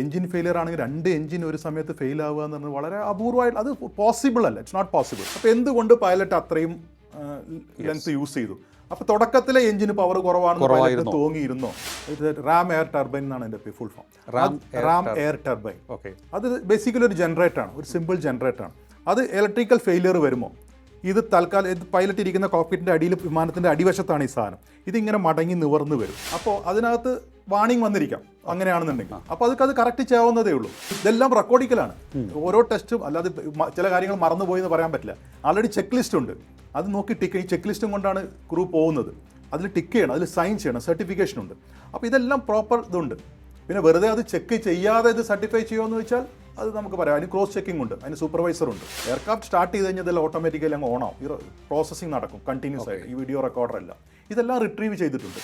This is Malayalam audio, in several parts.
എഞ്ചിൻ ഫെയിലിയർ ആണെങ്കിൽ രണ്ട് എഞ്ചിൻ ഒരു സമയത്ത് ഫെയിൽ ആവുക എന്ന് പറഞ്ഞാൽ വളരെ അപൂർവമായിട്ട് അത് പോസിബിൾ അല്ല. ഇറ്റ്സ് നോട്ട് പോസിബിൾ അപ്പോൾ എന്തുകൊണ്ട് പൈലറ്റ് അത്രയും ലെങ്ത് യൂസ് ചെയ്തു? അപ്പോൾ തുടക്കത്തിലെ എഞ്ചിന് പവർ കുറവാണെന്ന് തോന്നിയിരുന്നോ. റാം എയർ ടർബൈൻ എന്നാണ് എന്റെ full form ram ram air turbine. Okay അത് ബേസിക്കലി ഒരു ജനറേറ്റർ ആണ്. ഒരു സിമ്പിൾ ജനറേറ്റർ ആണ്. അത് ഇലക്ട്രിക്കൽ ഫെയിലിയർ വരുമോ? ഇത് തൽക്കാലം ഇത് പൈലറ്റ് ഇരിക്കുന്ന കോക്പിറ്റിന്റെ അടിയിൽ വിമാനത്തിന്റെ അടിവശത്താണ് ഈ സാധനം. ഇതിങ്ങനെ മടങ്ങി നിവർന്നു വരും. അപ്പോൾ അതിനകത്ത് വാണിംഗ് വന്നിരിക്കാം അങ്ങനെയാണെന്നുണ്ടെങ്കിൽ. അപ്പോൾ അതൊക്കെ അത് കറക്റ്റ് ചെയ്യാവുന്നതേ ഉള്ളൂ. ഇതെല്ലാം റെക്കോർഡിക്കലാണ് ഓരോ ടെസ്റ്റും അല്ലാതെ ചില കാര്യങ്ങൾ മറന്നുപോയി എന്ന് പറയാൻ പറ്റില്ല. ആൾറെഡി ചെക്ക് ലിസ്റ്റ് ഉണ്ട്. അത് നോക്കി ടിക്ക് ഈ ചെക്ക് ലിസ്റ്റും കൊണ്ടാണ് ക്രൂ പോകുന്നത്. അതിൽ ടിക്ക് ചെയ്യണം അതിൽ സൈൻ ചെയ്യണം സർട്ടിഫിക്കേഷൻ ഉണ്ട്. അപ്പോൾ ഇതെല്ലാം പ്രോപ്പർ ഇതുണ്ട്. പിന്നെ വെറുതെ അത് ചെക്ക് ചെയ്യാതെ ഇത് സർട്ടിഫൈ ചെയ്യുമോ എന്ന് വെച്ചാൽ അത് നമുക്ക് പറയാം. അതിന് ക്രോസ് ചെക്കിംഗ് ഉണ്ട്. അതിന് സൂപ്പർവൈസർ ഉണ്ട്. എയർക്രാഫ്റ്റ് സ്റ്റാർട്ട് ചെയ്ത് കഴിഞ്ഞാൽ ഓട്ടോമാറ്റിക്കലി അങ്ങ് ഓണാവും ഈ പ്രോസസ്സിംഗ് നടക്കും. കണ്ടിന്യൂസ് ആയിട്ട്. ഈ വീഡിയോ റെക്കോർഡർ എല്ലാം. ഇതെല്ലാം റിട്രീവ് ചെയ്തിട്ടുണ്ട്.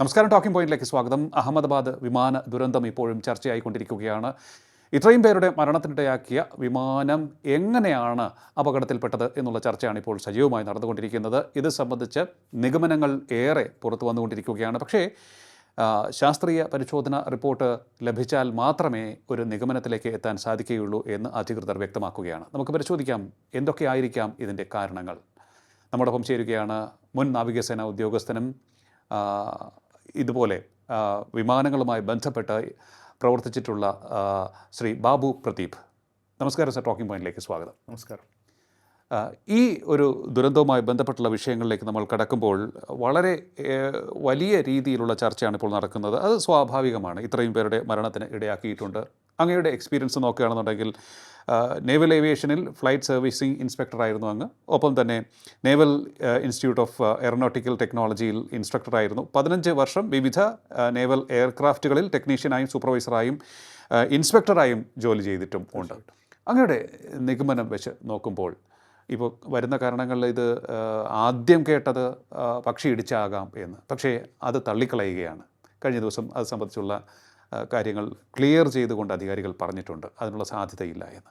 നമസ്കാരം. ടോക്കിംഗ് പോയിന്റിലേക്ക് സ്വാഗതം. അഹമ്മദാബാദ് വിമാന ദുരന്തം ഇപ്പോഴും ചർച്ചയായിക്കൊണ്ടിരിക്കുകയാണ്. ഇത്രയും പേരുടെ മരണത്തിനിടയാക്കിയ വിമാനം എങ്ങനെയാണ് അപകടത്തിൽപ്പെട്ടത് എന്നുള്ള ചർച്ചയാണ് ഇപ്പോൾ സജീവമായി നടന്നുകൊണ്ടിരിക്കുന്നത്. ഇത് സംബന്ധിച്ച് നിഗമനങ്ങൾ ഏറെ പുറത്തു വന്നുകൊണ്ടിരിക്കുകയാണ്. പക്ഷേ ശാസ്ത്രീയ പരിശോധന റിപ്പോർട്ട് ലഭിച്ചാൽ മാത്രമേ ഒരു നിഗമനത്തിലേക്ക് എത്താൻ സാധിക്കുകയുള്ളൂ എന്ന് അധികൃതർ വ്യക്തമാക്കുകയാണ്. നമുക്ക് പരിശോധിക്കാം എന്തൊക്കെയായിരിക്കാം ഇതിന്റെ കാരണങ്ങൾ. നമ്മോടൊപ്പം ചേരുകയാണ് മുൻ നാവികസേന ഉദ്യോഗസ്ഥനും ഇതുപോലെ വിമാനങ്ങളുമായി ബന്ധപ്പെട്ട് പ്രവർത്തിച്ചിട്ടുള്ള ശ്രീ ബാബു പ്രദീപ്. നമസ്കാരം സർ. ടോക്കിംഗ് പോയിന്റിലേക്ക് സ്വാഗതം. നമസ്കാരം. ഈ ഒരു ദുരന്തവുമായി ബന്ധപ്പെട്ടുള്ള വിഷയങ്ങളിലേക്ക് നമ്മൾ കടക്കുമ്പോൾ വളരെ വലിയ രീതിയിലുള്ള ചർച്ചയാണ് ഇപ്പോൾ നടക്കുന്നത്. അത് സ്വാഭാവികമാണ്. ഇത്രയും പേരുടെ മരണത്തിന് ഇടയാക്കിയിട്ടുണ്ട്. അങ്ങയുടെ എക്സ്പീരിയൻസ് നോക്കുകയാണെന്നുണ്ടെങ്കിൽ നേവൽ ഏവിയേഷനിൽ ഫ്ലൈറ്റ് സർവീസിംഗ് ഇൻസ്പെക്ടറായിരുന്നു അങ്ങ്. ഒപ്പം തന്നെ നേവൽ ഇൻസ്റ്റിറ്റ്യൂട്ട് ഓഫ് എയറോനോട്ടിക്കൽ ടെക്നോളജിയിൽ ഇൻസ്ട്രക്ടറായിരുന്നു പതിനഞ്ച് വർഷം വിവിധ നേവൽ എയർക്രാഫ്റ്റുകളിൽ ടെക്നീഷ്യനായും സൂപ്പർവൈസറായും ഇൻസ്പെക്ടറായും ജോലി ചെയ്തിട്ടും ഉണ്ട്. അങ്ങയുടെ നിഗമനം വെച്ച് നോക്കുമ്പോൾ ഇപ്പോൾ വരുന്ന കാരണങ്ങളിൽ ഇത് ആദ്യം കേട്ടത് പക്ഷി ഇടിച്ചാകാം എന്ന്. പക്ഷേ അത് തള്ളിക്കളയുകയാണ്. കഴിഞ്ഞ ദിവസം അത് സംബന്ധിച്ചുള്ള കാര്യങ്ങൾ ക്ലിയർ ചെയ്തുകൊണ്ട് അധികാരികൾ പറഞ്ഞിട്ടുണ്ട്. അതിനുള്ള സാധ്യതയില്ല എന്ന്.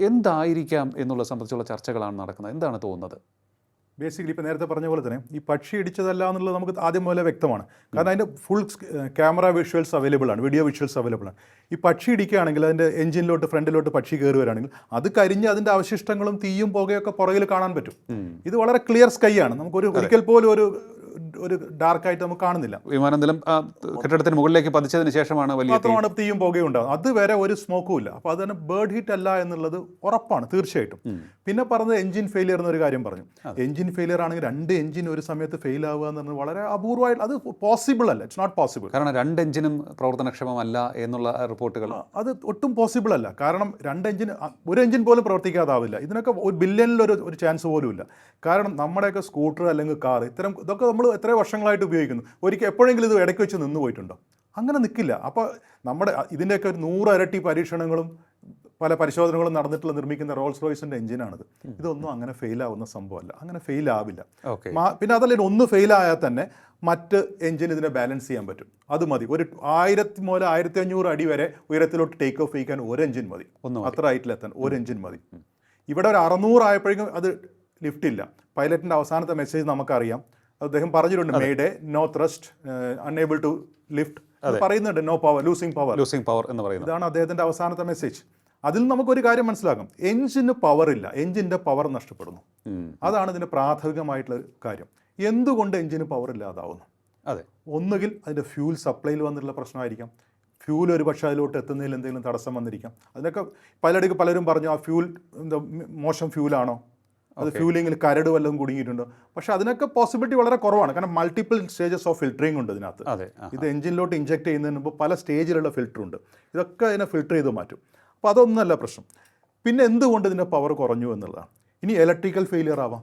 എന്തായിരിക്കാം എന്നുള്ള സംബന്ധിച്ചുള്ള ചർച്ചകളാണ് നടക്കുന്നത്. എന്താണ് തോന്നുന്നത്? ബേസിക്കലി ഇപ്പോൾ നേരത്തെ പറഞ്ഞ പോലെ തന്നെ ഈ പക്ഷി ഇടിച്ചതല്ല എന്നുള്ളത് നമുക്ക് ആദ്യം മുതലേ വ്യക്തമാണ്. കാരണം അതിന്റെ ഫുൾ ക്യാമറ വിഷ്വൽസ് അവൈലബിൾ ആണ്. വീഡിയോ വിഷ്വൽസ് അവൈലബിൾ ആണ്. ഈ പക്ഷി ഇടിക്കുകയാണെങ്കിൽ അതിന്റെ എഞ്ചിനിലോട്ട് ഫ്രണ്ടിലോട്ട് പക്ഷി കയറി വരികയാണെങ്കിൽ അത് കരിഞ്ഞ് അതിന്റെ അവശിഷ്ടങ്ങളും തീയും പുകയൊക്കെ പുറകിൽ കാണാൻ പറ്റും. ഇത് വളരെ ക്ലിയർ സ്കൈ ആണ്. നമുക്കൊരു ഒരിക്കൽ പോലും ഒരു ഒരു ഡാർക്കായിട്ട് നമുക്ക് കാണുന്നില്ല. വിമാനം നിലം ആ, കെട്ടിടത്തിന് മുകളിലേക്ക് പതിച്ചതിന് ശേഷമാണ് വലിയ മാത്രമാണ് തീയും പുകയും ഉണ്ടാകും അതുവരെ ഒരു സ്മോക്കും ഇല്ല. അപ്പോൾ അത് തന്നെ ബേർഡ് ഹിറ്റ് അല്ല എന്നുള്ളത് ഉറപ്പാണ് തീർച്ചയായിട്ടും. പിന്നെ പറഞ്ഞത് എഞ്ചിൻ ഫെയിലിയർ എന്നൊരു കാര്യം പറഞ്ഞു. എഞ്ചിൻ ഫെയിലിയർ ആണെങ്കിൽ രണ്ട് എഞ്ചിൻ ഒരു സമയത്ത് ഫെയിൽ ആവുക എന്ന് പറഞ്ഞാൽ വളരെ അപൂർവമായിട്ട് അത് പോസിബിൾ അല്ല. ഇറ്റ്സ് നോട്ട് പോസിബിൾ കാരണം രണ്ട് എഞ്ചിനും പ്രവർത്തനക്ഷമമല്ല എന്നുള്ള റിപ്പോർട്ടുകൾ. അത് ഒട്ടും പോസിബിൾ അല്ല. കാരണം രണ്ട് എഞ്ചിൻ ഒരു എഞ്ചിൻ പോലും പ്രവർത്തിക്കാതാവില്ല. ഇതിനൊക്കെ ഒരു ബില്യണിൽ ഒരു ഒരു ചാൻസ് പോലും ഇല്ല. കാരണം നമ്മുടെയൊക്കെ സ്കൂട്ടർ അല്ലെങ്കിൽ കാർ ഇത്തരം ഇതൊക്കെ നമ്മൾ എത്രയോ വർഷങ്ങളായിട്ട് ഉപയോഗിക്കുന്നു. ഒരിക്കൽ എപ്പോഴെങ്കിലും ഇത് ഇടയ്ക്ക് വെച്ച് നിന്ന് പോയിട്ടുണ്ടോ? അങ്ങനെ നിൽക്കില്ല അപ്പോൾ നമ്മുടെ ഇതിന്റെയൊക്കെ ഒരു നൂറ് ഇരട്ടി പരീക്ഷണങ്ങളും പല പരിശോധനകളും നടന്നിട്ടുള്ള നിർമ്മിക്കുന്ന റോൾസ് റോയ്സിന്റെ എഞ്ചിനാണിത്. ഇതൊന്നും അങ്ങനെ ഫെയിൽ ആവുന്ന സംഭവമല്ല. അങ്ങനെ ഫെയിൽ ആവില്ല. പിന്നെ അതല്ല ഒന്ന് ഫെയിൽ ആയാൽ തന്നെ മറ്റ് എഞ്ചിൻ ഇതിനെ ബാലൻസ് ചെയ്യാൻ പറ്റും. അത് മതി. ഒരു ആയിരത്തി മുതൽ ആയിരത്തി അഞ്ഞൂറ് അടി വരെ ഉയരത്തിലോട്ട് ടേക്ക് ഓഫ് ചെയ്യിക്കാൻ ഒരു എഞ്ചിൻ മതി. ഒന്ന് അത്ര ഹൈറ്റിലെത്താൻ ഒരു എഞ്ചിൻ മതി. ഇവിടെ ഒരു അറുന്നൂറ് ആയപ്പോഴേക്കും അത് ലിഫ്റ്റ് ഇല്ല. പൈലറ്റിന്റെ അവസാനത്തെ മെസ്സേജ് നമുക്കറിയാം. അദ്ദേഹം പറഞ്ഞിട്ടുണ്ട് mayday no thrust unable to lift പറയുന്നുണ്ട് no power losing power losing power എന്ന് പറയുന്നത്. ഇതാണ് അദ്ദേഹത്തിന്റെ അവസാനത്തെ മെസ്സേജ് അതിൽ നമുക്കൊരു കാര്യം മനസ്സിലാകും. എഞ്ചിന് പവർ ഇല്ല എഞ്ചിന്റെ പവർ നഷ്ടപ്പെടുന്നു. അതാണ് ഇതിന്റെ പ്രാഥമികമായിട്ടുള്ള കാര്യം. എന്തുകൊണ്ട് എഞ്ചിന് പവർ ഇല്ലാതാവുന്നു? അതെ. ഒന്നുകിൽ അതിന്റെ ഫ്യൂൽ സപ്ലൈയിൽ വന്നിട്ടുള്ള പ്രശ്നമായിരിക്കാം. ഫ്യൂൽ ഒരു പക്ഷേ അതിലോട്ട് എത്തുന്നതിൽ എന്തെങ്കിലും തടസ്സം വന്നിരിക്കാം. അതിനൊക്കെ പലയിടയ്ക്ക് പലരും പറഞ്ഞു ആ ഫ്യൂൽ എന്താ മോശം ഫ്യൂലാണോ അത് ഫ്യൂലിങ്ങിൽ കരട് വല്ലതും കുടുങ്ങിയിട്ടുണ്ടോ? പക്ഷേ അതിനൊക്കെ പോസിബിലിറ്റി വളരെ കുറവാണ്. കാരണം മൾട്ടിപ്പിൾ സ്റ്റേജസ് ഓഫ് ഫിൽറ്ററിംഗ് ഉണ്ട് ഇതിനകത്ത്. ഇത് എഞ്ചിനിലോട്ട് ഇഞ്ചെക്ട് ചെയ്യുന്നതിന് മുമ്പ് പല സ്റ്റേജിലുള്ള ഫിൽറ്റർ ഉണ്ട്. ഇതൊക്കെ അതിനെ ഫിൽറ്റർ ചെയ്ത് മാറ്റും. അപ്പോൾ അതൊന്നല്ല പ്രശ്നം. പിന്നെ എന്തുകൊണ്ട് ഇതിന്റെ പവർ കുറഞ്ഞു എന്നുള്ളതാണ്. ഇനി ഇലക്ട്രിക്കൽ ഫെയിലിയർ ആവാം.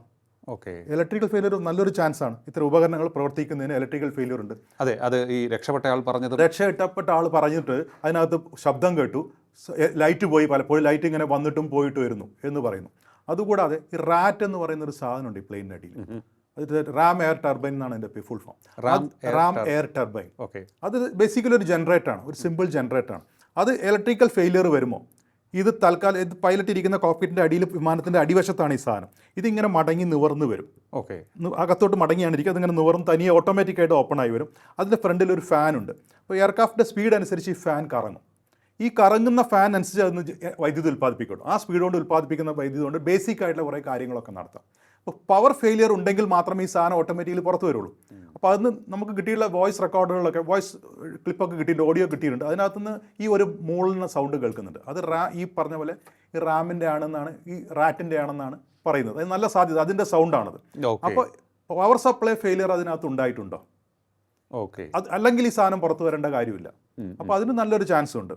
ഓക്കെ ഇലക്ട്രിക്കൽ ഫെയിലിയർ നല്ലൊരു ചാൻസ് ആണ്. ഇത്തരം ഉപകരണങ്ങൾ പ്രവർത്തിക്കുന്നതിന് ഇലക്ട്രിക്കൽ ഫെയിലിയർ ഉണ്ട്. അതെ അത് ഈ രക്ഷപ്പെട്ട ആൾ പറഞ്ഞത് രക്ഷപ്പെട്ട ആൾ പറഞ്ഞിട്ട് അതിനകത്ത് ശബ്ദം കേട്ടു. ലൈറ്റ് പോയി. പലപ്പോഴും ലൈറ്റ് ഇങ്ങനെ വന്നിട്ടും പോയിട്ട് വരുന്നു എന്ന് പറയുന്നു. അതുകൂടാതെ ഈ റാറ്റ് എന്ന് പറയുന്ന ഒരു സാധനമുണ്ട് ഈ പ്ലെയിനിന്റെ അടിയിൽ. അത് റാം എയർ ടർബൈൻ എന്നാണ് എന്റെ full form. Ram air turbine. Okay. അത് ബേസിക്കലി ഒരു ജനറേറ്റർ ആണ്. ഒരു സിമ്പിൾ ജനറേറ്റർ ആണ്. അത് ഇലക്ട്രിക്കൽ ഫെയിലിയർ വരുമോ? ഇത് തൽക്കാലം ഇത് പൈലറ്റ് ഇരിക്കുന്ന കോക്പിറ്റിന്റെ അടിയിൽ വിമാനത്തിന്റെ അടിവശത്താണ് ഈ സാധനം. ഇതിങ്ങനെ മടങ്ങി നിവർന്ന് വരും. ഓക്കെ. അകത്തോട്ട് മടങ്ങിയാണ് ഇരിക്കുക. അതിങ്ങനെ നിവർന്ന് തനിയെ ഓട്ടോമാറ്റിക്കായിട്ട് ഓപ്പൺ ആയി വരും. അതിന്റെ ഫ്രണ്ടിൽ ഒരു ഫാൻ ഉണ്ട്. അപ്പോൾ എയർക്രാഫ്റ്റിന്റെ സ്പീഡ് അനുസരിച്ച് ഈ ഫാൻ കറങ്ങും. ഈ കറങ്ങുന്ന ഫാൻ അനുസരിച്ച് അതിന് വൈദ്യുതി ഉൽപ്പാദിപ്പിക്കുള്ളൂ ആ സ്പീഡ് കൊണ്ട് ഉൽപ്പാദിപ്പിക്കുന്ന വൈദ്യുതി കൊണ്ട് ബേസിക് ആയിട്ടുള്ള കുറേ കാര്യങ്ങളൊക്കെ നടത്താം. അപ്പോൾ പവർ ഫെയിലിയർ ഉണ്ടെങ്കിൽ മാത്രമേ ഈ സാധനം ഓട്ടോമാറ്റിക്കലി പുറത്ത് വരുള്ളൂ. അപ്പോൾ അതിന് നമുക്ക് കിട്ടിയുള്ള വോയിസ് റെക്കോർഡുകളൊക്കെ വോയിസ് ക്ലിപ്പൊക്കെ കിട്ടിയിട്ടുണ്ട് ഓഡിയോ കിട്ടിയിട്ടുണ്ട്. അതിനകത്തുനിന്ന് ഈ ഒരു മൂളുന്ന സൗണ്ട് കേൾക്കുന്നുണ്ട്. അത് റാ ഈ പറഞ്ഞ പോലെ ഈ റാമിന്റെ ആണെന്നാണ് ഈ റാറ്റിന്റെ ആണെന്നാണ് പറയുന്നത്. അത് നല്ല സാധ്യത അതിന്റെ സൗണ്ടാണത് അപ്പോൾ പവർ സപ്ലൈ ഫെയിലിയർ അതിനകത്ത് ഉണ്ടായിട്ടുണ്ടോ? ഓക്കെ അത് അല്ലെങ്കിൽ ഈ സാധനം പുറത്ത് വരേണ്ട കാര്യമില്ല. അപ്പോൾ അതിന് നല്ലൊരു ചാൻസ് ഉണ്ട്.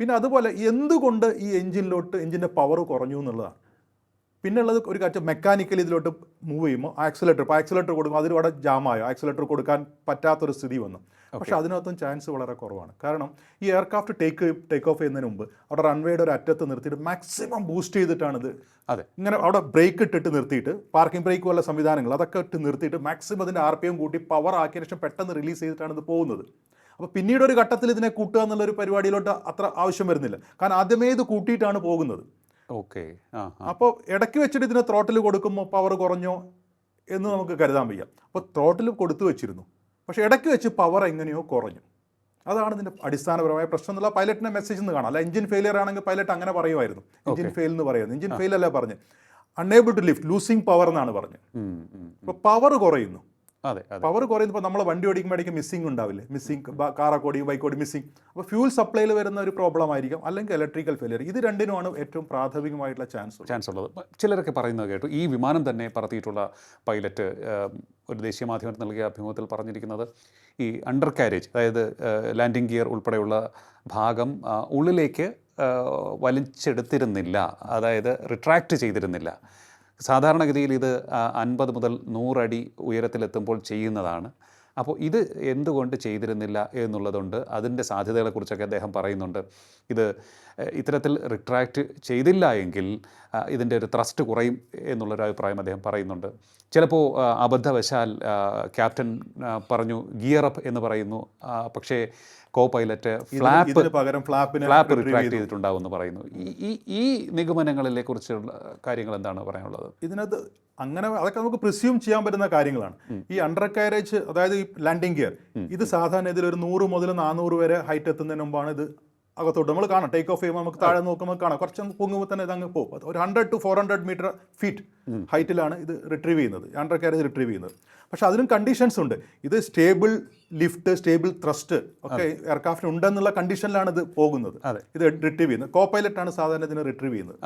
പിന്നെ അതുപോലെ എന്തുകൊണ്ട് ഈ എഞ്ചിനിലോട്ട് എഞ്ചിന്റെ പവർ കുറഞ്ഞു എന്നുള്ളതാണ്. പിന്നെ ഉള്ളത് ഒരു കാര്യം മെക്കാനിക്കലി ഇതിലോട്ട് മൂവ് ചെയ്യുമ്പോൾ ആക്സിലേറ്റർ ഇപ്പോൾ ആക്സിലേറ്റർ കൊടുക്കുമ്പോൾ അതിൽ അവിടെ ജാമായോ ആക്സിലേറ്റർ കൊടുക്കാൻ പറ്റാത്തൊരു സ്ഥിതി വന്നു. പക്ഷേ അതിനകത്തും ചാൻസ് വളരെ കുറവാണ്. കാരണം ഈ എയർക്രാഫ്റ്റ് ടേക്ക് ടേക്ക് ഓഫ് ചെയ്യുന്നതിന് മുമ്പ് അവിടെ റൺവേയുടെ ഒരു അറ്റത്ത് നിർത്തിയിട്ട് മാക്സിമം ബൂസ്റ്റ് ചെയ്തിട്ടാണിത് അതെ. ഇങ്ങനെ അവിടെ ബ്രേക്ക് ഇട്ടിട്ട് നിർത്തിയിട്ട് പാർക്കിംഗ് ബ്രേക്ക് പോലെ സംവിധാനങ്ങൾ അതൊക്കെ ഇട്ട് നിർത്തിയിട്ട് മാക്സിമം അതിന്റെ ആർ പി എം കൂട്ടി പവർ ആക്കിയ ശേഷം പെട്ടെന്ന് റിലീസ് ചെയ്തിട്ടാണ് ഇത് പോകുന്നത്. അപ്പോൾ പിന്നീട് ഒരു ഘട്ടത്തിൽ ഇതിനെ കൂട്ടുക എന്നുള്ളൊരു പരിപാടിയിലോട്ട് അത്ര ആവശ്യം വരുന്നില്ല. കാരണം ആദ്യമേ ഇത് കൂട്ടിയിട്ടാണ് പോകുന്നത്. ഓക്കെ. അപ്പോൾ ഇടയ്ക്ക് വെച്ചിട്ട് ഇതിനെ ത്രോട്ടിൽ കൊടുക്കുമ്പോൾ പവർ കുറഞ്ഞോ എന്ന് നമുക്ക് കരുതാൻ വയ്യ. അപ്പോൾ ത്രോട്ടിൽ കൊടുത്തു വെച്ചിരുന്നു. പക്ഷേ ഇടയ്ക്ക് വെച്ച് പവർ എങ്ങനെയോ കുറഞ്ഞു. അതാണ് ഇതിന്റെ അടിസ്ഥാനപരമായ പ്രശ്നം എന്നുള്ള പൈലറ്റിന്റെ മെസ്സേജ് എന്ന് കാണാം. അല്ല എഞ്ചിൻ ഫെയിലിയർ ആണെങ്കിൽ പൈലറ്റ് അങ്ങനെ പറയുമായിരുന്നു. എഞ്ചിൻ ഫെയിൽ എന്ന് പറയുന്നത്. എഞ്ചിൻ ഫെയിൽ അല്ല പറഞ്ഞ്? Unable to lift losing power എന്നാണ് പറഞ്ഞത്. അപ്പോൾ പവർ കുറയുന്നു. അതെ പവർ കുറയുമ്പോൾ നമ്മൾ വണ്ടി ഓടിക്കുമ്പോഴേക്കും മിസ്സിംഗ് ഉണ്ടാവില്ലേ? മിസ്സിംഗ് കാറൊക്കെ ഓടിക്കും ബൈക്ക് ഓടി മിസ്സിംഗ് അപ്പോൾ ഫ്യൂൽ സപ്ലൈയിൽ വരുന്ന ഒരു പ്രോബ്ലം ആയിരിക്കും. അല്ലെങ്കിൽ ഇലക്ട്രിക്കൽ ഫെയിലിയർ ഇത് രണ്ടിനുമാണ് ഏറ്റവും പ്രാഥമികമായിട്ടുള്ള ചാൻസ് ചാൻസ് ഉള്ളത്. ചിലരൊക്കെ പറയുന്നത് കേട്ടു ഈ വിമാനം തന്നെ പറത്തിയിട്ടുള്ള പൈലറ്റ് ഒരു ദേശീയ മാധ്യമത്തിന് നൽകിയ അഭിമുഖത്തിൽ പറഞ്ഞിരിക്കുന്നത് ഈ അണ്ടർ കാരേജ് അതായത് ലാൻഡിംഗ് ഗിയർ ഉൾപ്പെടെയുള്ള ഭാഗം ഉള്ളിലേക്ക് വലിച്ചെടുത്തിരുന്നില്ല. അതായത് റിട്രാക്റ്റ് ചെയ്തിരുന്നില്ല. സാധാരണഗതിയിൽ ഇത് അൻപത് മുതൽ നൂറടി ഉയരത്തിലെത്തുമ്പോൾ ചെയ്യുന്നതാണ്. അപ്പോൾ ഇത് എന്തുകൊണ്ട് ചെയ്തിരുന്നില്ല എന്നുള്ളതുണ്ട്. അതിന്റെ സാധ്യതകളെക്കുറിച്ചൊക്കെ അദ്ദേഹം പറയുന്നുണ്ട്. ഇത് ഇത്തരത്തിൽ റിട്രാക്റ്റ് ചെയ്തില്ല എങ്കിൽ ഇതിന്റെ ഒരു ത്രസ്റ്റ് കുറയും എന്നുള്ളൊരു അഭിപ്രായം അദ്ദേഹം പറയുന്നുണ്ട്. ചിലപ്പോൾ അബദ്ധവശാൽ ക്യാപ്റ്റൻ പറഞ്ഞു ഗിയർ അപ്പ് എന്ന് പറയുന്നു. പക്ഷേ കോ പൈലറ്റ് ഫ്ലാപ്പ് പകരം ഫ്ലാപ്പിനെ ഫ്ലാപ്പ് റിട്രാക്ട് ചെയ്തു. ചെയ്തിട്ടുണ്ടാവും എന്ന് പറയുന്നു. ഈ- ഈ ഈ നിഗമനങ്ങളിലെ കുറിച്ചുള്ള കാര്യങ്ങൾ എന്താണ് പറയാനുള്ളത്? ഇതിനകത്ത് അങ്ങനെ അതൊക്കെ നമുക്ക് പ്രിസ്യൂം ചെയ്യാൻ പറ്റുന്ന കാര്യങ്ങളാണ്. ഈ അണ്ടർ കാരേജ് അതായത് ഈ ലാൻഡിംഗ് ഗിയർ ഇത് സാധാരണ ഇതിൽ ഒരു നൂറ് മുതൽ നാനൂറ് വരെ ഹൈറ്റ് എത്തുന്നതിന് മുമ്പാണ് ഇത് അകത്തോട്ട്. നമ്മൾ കാണാം. ടേക്ക് ഓഫ് ചെയ്യുമ്പോൾ നമുക്ക് താഴെ നോക്കുമ്പോൾ കാണാം. കുറച്ച് പൊങ്ങുമ്പോൾ തന്നെ ഇത് അങ്ങ് പോകും. അത് ഒരു hundred to four hundred metre feet ഹൈറ്റിലാണ് ഇത് റിട്രീവ് ചെയ്യുന്നത്. അണ്ടർ കയറി റിട്രീവ് ചെയ്യുന്നത്. പക്ഷെ അതിനും കണ്ടീഷൻസ് ഉണ്ട്. ഇത് സ്റ്റേബിൾ ലിഫ്റ്റ് സ്റ്റേബിൾ ത്രസ്റ്റ് ഒക്കെ എയർക്രാഫ്റ്റിന് ഉണ്ടെന്നുള്ള കണ്ടീഷനിലാണ് ഇത് പോകുന്നത്. ഇത് റിട്രീവ് ചെയ്യുന്നത്. കോ പൈലറ്റാണ് സാധാരണ ഇതിനെ റിട്രീവ് ചെയ്യുന്നത്.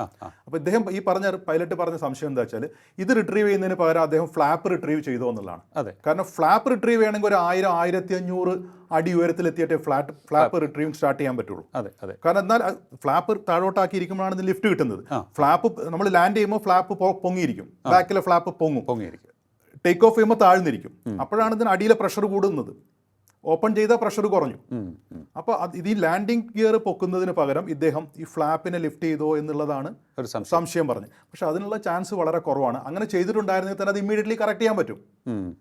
അപ്പോൾ ഇദ്ദേഹം ഈ പറഞ്ഞ പൈലറ്റ് പറഞ്ഞ സംശയം എന്താ വെച്ചാൽ ഇത് റിട്രീവ് ചെയ്യുന്നതിന് പകരം അദ്ദേഹം ഫ്ലാപ്പ് റിട്രീവ് ചെയ്തോ എന്നുള്ളതാണ്. അതെ. കാരണം ഫ്ലാപ്പ് റിട്രീവ് ചെയ്യണമെങ്കിൽ ഒരു ആയിരം ആയിരത്തി അഞ്ഞൂറ് അടി ഉയരത്തിലെത്തിയിട്ടേ ഫ്ലാറ്റ് ഫ്ലാപ്പ് റിട്രീവ് സ്റ്റാർട്ട് ചെയ്യാൻ പറ്റുള്ളൂ. അതെ അതെ. കാരണം എന്നാൽ ഫ്ലാപ്പ് താഴോട്ടാക്കിയിരിക്കുമ്പോഴാണ് ഇത് ലിഫ്റ്റ് കിട്ടുന്നത്. ഫ്ലാപ്പ് നമ്മൾ ലാൻഡ് ചെയ്യുമ്പോൾ ഫ്ലാപ്പ് പൊങ്ങിയിരിക്കും. ബാക്കിലെ ഫ്ലാപ്പ് പൊങ്ങും. പൊങ്ങിയിരിക്കും. ടേക്ക് ഓഫ് ചെയ്യുമ്പോൾ താഴ്ന്നിരിക്കും. അപ്പോഴാണ് ഇതിന് അടിയിലെ പ്രഷർ കൂടുന്നത്. ഓപ്പൺ ചെയ്ത പ്രഷർ കുറഞ്ഞു. അപ്പോൾ ഇത് ഈ ലാൻഡിംഗ് ഗിയർ പൊക്കുന്നതിന് പകരം ഇദ്ദേഹം ഈ ഫ്ലാപ്പിനെ ലിഫ്റ്റ് ചെയ്തോ എന്നുള്ളതാണ് ഒരു സംശയം. പറഞ്ഞു പക്ഷെ അതിനുള്ള ചാൻസ് വളരെ കുറവാണ്. അങ്ങനെ ചെയ്തിട്ടുണ്ടായിരുന്നെങ്കിൽ തന്നെ അത് ഇമ്മീഡിയറ്റ്ലി കറക്റ്റ് ചെയ്യാൻ പറ്റും.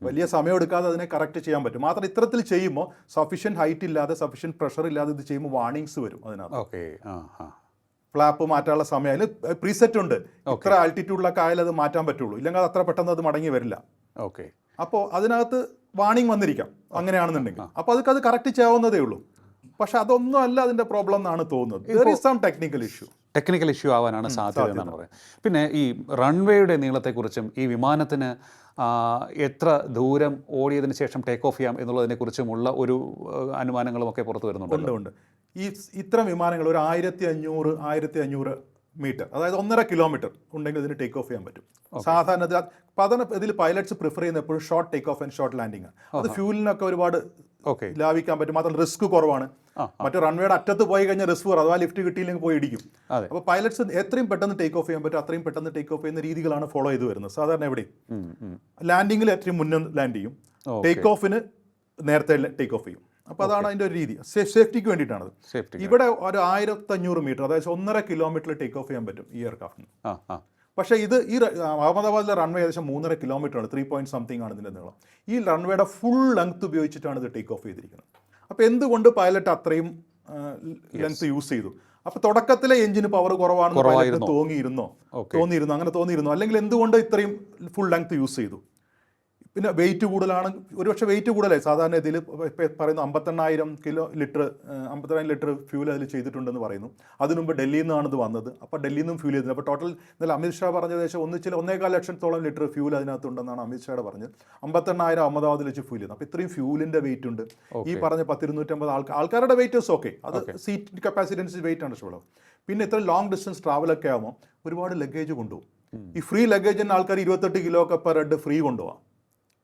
വലിയ സമയം എടുക്കാതെ അതിനെ കറക്റ്റ് ചെയ്യാൻ പറ്റും. മാത്രം ഇത്തരത്തിൽ ചെയ്യുമ്പോൾ സഫീഷ്യന്റ് ഹൈറ്റ് ഇല്ലാതെ സഫീഷ്യന്റ് പ്രഷർ ഇല്ലാതെ ഇത് ചെയ്യുമ്പോൾ വാർണിങ്സ് വരും അതിനകത്ത്. ഫ്ലാപ്പ് മാറ്റാനുള്ള സമയം. അതിൽ പ്രീസെറ്റ് ഉണ്ട്. ഇത്ര ആൾട്ടിറ്റ്യൂഡിലൊക്കെ ആയാലും അത് മാറ്റാൻ പറ്റുള്ളൂ. ഇല്ലെങ്കിൽ അത് അത്ര പെട്ടെന്ന് അത് മടങ്ങി വരില്ല. ഓക്കെ. അപ്പോൾ അതിനകത്ത് വാണിംഗ് വന്നിരിക്കാം. അങ്ങനെയാണെന്നുണ്ടെങ്കിൽ. അപ്പോൾ അതൊക്കെ അത് കറക്റ്റ് ചെയ്യാവുന്നതേ ഉള്ളൂ. പക്ഷെ അതൊന്നും അല്ല അതിന്റെ പ്രോബ്ലം എന്നാണ് തോന്നുന്നത്. Some technical issue technical issue ആവാനാണ് സാധ്യത എന്നാണ് പറയുന്നത്. പിന്നെ ഈ റൺവേയുടെ നീളത്തെക്കുറിച്ചും ഈ വിമാനത്തിന് എത്ര ദൂരം ഓടിയതിന് ശേഷം ടേക്ക് ഓഫ് ചെയ്യാം എന്നുള്ളതിനെക്കുറിച്ചുമുള്ള ഒരു അനുമാനങ്ങളും ഒക്കെ പുറത്തു വരുന്നുണ്ട് ഉണ്ട് ഉണ്ട്. ഈ ഇത്തരം വിമാനങ്ങൾ ഒരു ആയിരത്തി അഞ്ഞൂറ് ആയിരത്തി അഞ്ഞൂറ് മീറ്റർ അതായത് ഒന്നര കിലോമീറ്റർ ഉണ്ടെങ്കിൽ ഇതിന് ടേക്ക് ഓഫ് ചെയ്യാൻ പറ്റും. സാധാരണ പതന ഇതിൽ പൈലറ്റ്സ് പ്രിഫർ ചെയ്യുന്ന എപ്പോഴും short take off and short landing ആണ്. അത് ഫ്യൂലിനൊക്കെ ഒരുപാട് ഓക്കെ ലാഭിക്കാൻ പറ്റും മാത്രം റിസ്ക് കുറവാണ്. മറ്റു റൺവേയുടെ അറ്റത്ത് പോയി കഴിഞ്ഞാൽ റിസ്ക് കുറവ് അഥവാ ലിഫ്റ്റ് കിട്ടിയില്ലെങ്കിൽ പോയി ഇടിക്കും. അപ്പോൾ പൈലറ്റ്സ് എത്രയും പെട്ടെന്ന് ടേക്ക് ഓഫ് ചെയ്യാൻ പറ്റും അത്രയും പെട്ടെന്ന് ടേക്ക് ഓഫ് ചെയ്യുന്ന രീതികളാണ് ഫോളോ ചെയ്ത് വരുന്നത്. സാധാരണ എവിടെയും. ലാൻഡിങ്ങിൽ എത്രയും മുന്നേ ലാൻഡ് ചെയ്യും. ടേക്ക് ഓഫിന് നേരത്തെ ടേക്ക് ഓഫ് ചെയ്യും. അപ്പോൾ അതാണ് അതിന്റെ ഒരു രീതി. സേഫ്റ്റിക്ക് വേണ്ടിയിട്ടാണത്. സേഫ്റ്റി ഇവിടെ ഒരു ആയിരത്തഞ്ഞൂറ് മീറ്റർ അതായത് ഒന്നര കിലോമീറ്റർ ടേക്ക് ഓഫ് ചെയ്യാൻ പറ്റും ഈ എയർക്രാഫ്റ്റിന് ആ ആ. പക്ഷേ ഇത് ഈ അഹമ്മദാബാദിലെ റൺവേ ഏകദേശം മൂന്നര കിലോമീറ്റർ ആണ് ത്രീ പോയിന്റ് സംതിങ് ആണ് ഇതിന്റെ നീളം. ഈ റൺവേയുടെ ഫുൾ ലെങ്ത് ഉപയോഗിച്ചിട്ടാണ് ഇത് ടേക്ക് ഓഫ് ചെയ്തിരിക്കുന്നത്. അപ്പോൾ എന്തുകൊണ്ട് പൈലറ്റ് അത്രയും ലെങ്ത് യൂസ് ചെയ്തു? അപ്പോൾ തുടക്കത്തിലെ എഞ്ചിന് പവർ കുറവാണെന്ന് തോന്നിയിരുന്നോ? തോന്നിയിരുന്നു അങ്ങനെ തോന്നിയിരുന്നോ? അല്ലെങ്കിൽ എന്തുകൊണ്ട് ഇത്രയും ഫുൾ ലെങ്ത് യൂസ് ചെയ്തു? പിന്നെ വെയിറ്റ് കൂടുതലാണ്. ഒരുപക്ഷെ വെയിറ്റ് കൂടുതലേ. സാധാരണ ഇതിൽ പറയുന്നു അമ്പത്തെണ്ണായിരം കിലോ ലിറ്റർ അമ്പത്തെണ്ണായിരം ലിറ്റർ ഫ്യൂൽ അതിൽ ചെയ്തിട്ടുണ്ടെന്ന് പറയുന്നു. അതിനു മുമ്പ് ഡൽഹിയിൽ നിന്നാണ് ഇത് വന്നത്. അപ്പോൾ ഡൽഹിയിൽ നിന്നും ഫ്യൂൽ ചെയ്തിരുന്നത് അപ്പോൾ ടോട്ടൽ ഇന്നലെ അമിത്ഷാ പറഞ്ഞ ഏകദേശം ഒന്നിച്ചിൽ ഒന്നേകാൽ ലക്ഷത്തോളം ലിറ്റർ ഫ്യൂൽ അതിനകത്തുണ്ടെന്നാണ് അമിത്ഷായുടെ പറഞ്ഞത്. അമ്പത്തെണ്ണായിരം അഹമ്മദാബാദിൽ വെച്ച് ഫ്യൂൽ ചെയ്യുന്നത് അപ്പോൾ ഇത്രയും ഫ്യൂലിന്റെ വെയിറ്റ് ഉണ്ട്. ഈ പറഞ്ഞ പത്തിരുന്നൂറ്റമ്പത് ആൾക്കാർ ആൾക്കാരുടെ വെയിറ്റ് ഓക്കെ അത് സീറ്റ് കപ്പാസിറ്റി അനുസരിച്ച് വെയിറ്റ് ആണ് ഇഷ്ടമുള്ളത് പിന്നെ ഇത്ര ലോങ് ഡിസ്റ്റൻസ് ട്രാവലൊക്കെ ആകുമ്പോൾ ഒരുപാട് ലഗേജ് കൊണ്ടുപോകും. ഈ ഫ്രീ ലഗേജിന് ആൾക്കാർ ഇരുപത്തെട്ട് കിലോ ഒക്കെ പെർ ഹെഡ് ഫ്രീ കൊണ്ടുപോകാം